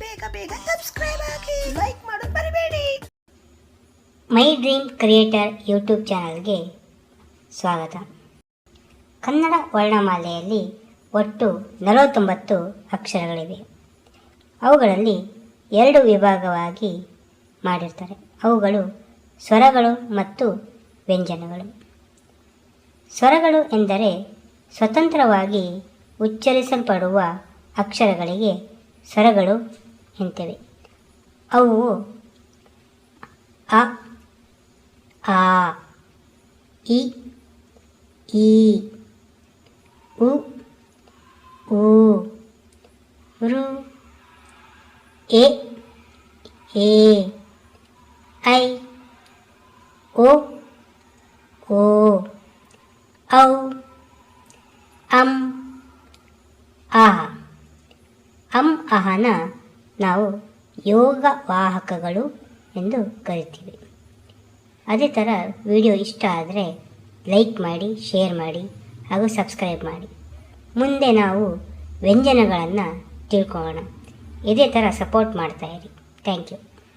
ಬೇಗ ಬೇಗ ಸಬ್ಸ್ಕ್ರೈಬ್ ಆಗಿ ಲೈಕ್ ಮಾಡೋದು ಮರಿಬೇಡಿ. ಮೈ ಡ್ರೀಮ್ ಕ್ರಿಯೇಟರ್ ಯೂಟ್ಯೂಬ್ ಚಾನಲ್ಗೆ ಸ್ವಾಗತ. ಕನ್ನಡ ವರ್ಣಮಾಲೆಯಲ್ಲಿ ಒಟ್ಟು ನಲವತ್ತೊಂಬತ್ತು ಅಕ್ಷರಗಳಿವೆ. ಅವುಗಳಲ್ಲಿ ಎರಡು ವಿಭಾಗವಾಗಿ ಮಾಡಿರ್ತಾರೆ. ಅವುಗಳು ಸ್ವರಗಳು ಮತ್ತು ವ್ಯಂಜನಗಳು. ಸ್ವರಗಳು ಎಂದರೆ ಸ್ವತಂತ್ರವಾಗಿ ಉಚ್ಚರಿಸಲ್ಪಡುವ ಅಕ್ಷರಗಳಿಗೆ ಸ್ವರಗಳು ಎಂತವೆ. ಅವು ಅ, ಆ, ಇ, ಈ, ಉ ಊ ರು, ಎ ಎ, ಐ, ಓ ಓ, ಔ, ಅಂ ಆಹ ಅಂ ಅಹನ ನಾವು ಯೋಗ ವಾಹಕಗಳು ಎಂದು ಕರಿತೀವಿ. ಅದೇ ಥರ ವಿಡಿಯೋ ಇಷ್ಟ ಆದರೆ ಲೈಕ್ ಮಾಡಿ, ಶೇರ್ ಮಾಡಿ ಹಾಗೂ ಸಬ್ಸ್ಕ್ರೈಬ್ ಮಾಡಿ. ಮುಂದೆ ನಾವು ವ್ಯಂಜನಗಳನ್ನು ತಿಳ್ಕೊಳ್ಳೋಣ. ಇದೇ ಥರ ಸಪೋರ್ಟ್ ಮಾಡ್ತಾಯಿರಿ ಥ್ಯಾಂಕ್ ಯು.